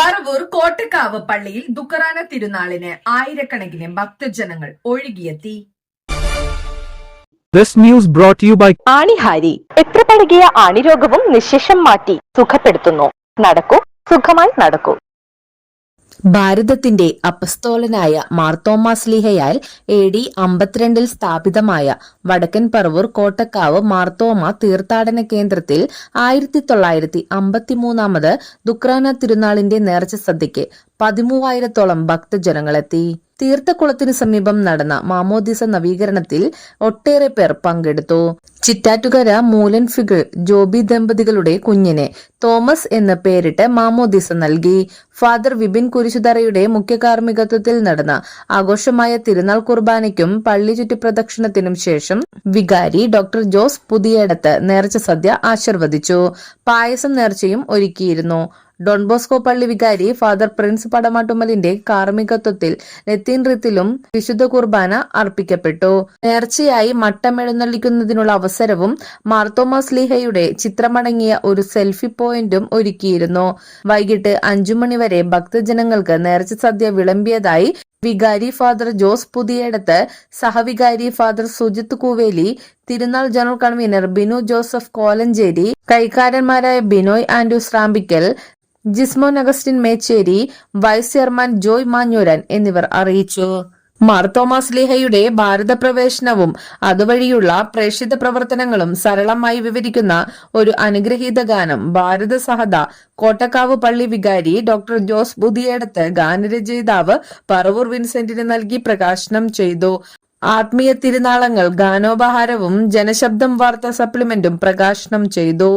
പറവൂർ കോട്ടക്കാവ് പള്ളിയിൽ ദുഖറാന തിരുനാളിന് ആയിരക്കണക്കിന് ഭക്തജനങ്ങൾ ഒഴുകിയെത്തി. This news brought to you by ആണിഹാരി. എത്ര പഴകിയ ആണിരോഗവും നിശേഷം മാറ്റി സുഖപ്പെടുത്തുന്നു. നടക്കൂ സുഖമായി നടക്കൂ. ഭാരതത്തിന്റെ അപസ്തോലനായ മാർത്തോമാസ്ലിഹയാൽ എ ഡി അമ്പത്തിരണ്ടിൽ സ്ഥാപിതമായ വടക്കൻ പറവൂർ കോട്ടക്കാവ് മാർത്തോമ തീർത്ഥാടന കേന്ദ്രത്തിൽ ആയിരത്തി തൊള്ളായിരത്തി അമ്പത്തിമൂന്നാമത് ദുക്രാന തിരുനാളിന്റെ നേർച്ച സദ്യയ്ക്ക് പതിമൂവായിരത്തോളം ഭക്തജനങ്ങളെത്തി. തീർത്ഥക്കുളത്തിനു സമീപം നടന്ന മാമോദിസ നവീകരണത്തിൽ ഒട്ടേറെ പേർ പങ്കെടുത്തു. ചിറ്റാറ്റുകര മൂലൻ ഫിഗിൾ ജോബി ദമ്പതികളുടെ കുഞ്ഞിനെ തോമസ് എന്ന് പേരിട്ട് മാമോദിസ നൽകി. ഫാദർ വിപിൻ കുരിശുതറയുടെ മുഖ്യ കാർമ്മികത്വത്തിൽ നടന്ന ആഘോഷമായ തിരുനാൾ കുർബാനയ്ക്കും പള്ളി ചുറ്റിപ്രദക്ഷിണത്തിനും ശേഷം വികാരി ഡോക്ടർ ജോസ് പുതിയടത്ത് നേർച്ച സദ്യ ആശീർവദിച്ചു. പായസം നേർച്ചയും ഒരുക്കിയിരുന്നു. ഡോൺ ബോസ്കോ പള്ളി വികാരി ഫാദർ പ്രിൻസ് പടമാട്ടുമലിന്റെ കാർമ്മികത്വത്തിൽ നെത്തീൻ റിത്തിലും വിശുദ്ധ കുർബാന അർപ്പിക്കപ്പെട്ടു. നേർച്ചയായി മട്ടമെഴുന്നള്ളിക്കുന്നതിനുള്ള അവസരവും മാർത്തോമാസ് ലീഹയുടെ ചിത്രമടങ്ങിയ ഒരു സെൽഫി പോയിന്റും ഒരുക്കിയിരുന്നു. വൈകിട്ട് അഞ്ചു മണിവരെ ഭക്തജനങ്ങൾക്ക് നേർച്ച സദ്യ വിളമ്പിയതായി വികാരി ഫാദർ ജോസ് പുതിയടത്ത് സഹവികാരി ഫാദർ സുജിത് കൂവേലി തിരുനാൾ ജനറൽ കൺവീനർ ബിനു ജോസഫ് കോലഞ്ചേരി കൈക്കാരന്മാരായ ബിനോയ് ആൻഡ്രൂസ് റാമ്പിക്കൽ ജിസ്മോൻ അഗസ്റ്റിൻ മേച്ചേരി വൈസ് ചെയർമാൻ ജോയ് മാഞ്ഞൂരൻ എന്നിവർ അറിയിച്ചു. തോമസ് ലീഹയുടെ ഭാരത പ്രവേശനവും അതുവഴിയുള്ള പ്രേക്ഷിത പ്രവർത്തനങ്ങളും സരളമായി വിവരിക്കുന്ന ഒരു അനുഗ്രഹീത ഗാനം ഭാരത സഹത കോട്ടക്കാവ് പള്ളി വികാരി ഡോക്ടർ ജോസ് ബുദിയേടത്ത് ഗാനരചയിതാവ് പറവൂർ വിൻസെന്റിന് നൽകി പ്രകാശനം ചെയ്തു. ആത്മീയ തിരുനാളങ്ങൾ ഗാനോപഹാരവും ജനശബ്ദം വാർത്താ സപ്ലിമെന്റും പ്രകാശനം ചെയ്തു.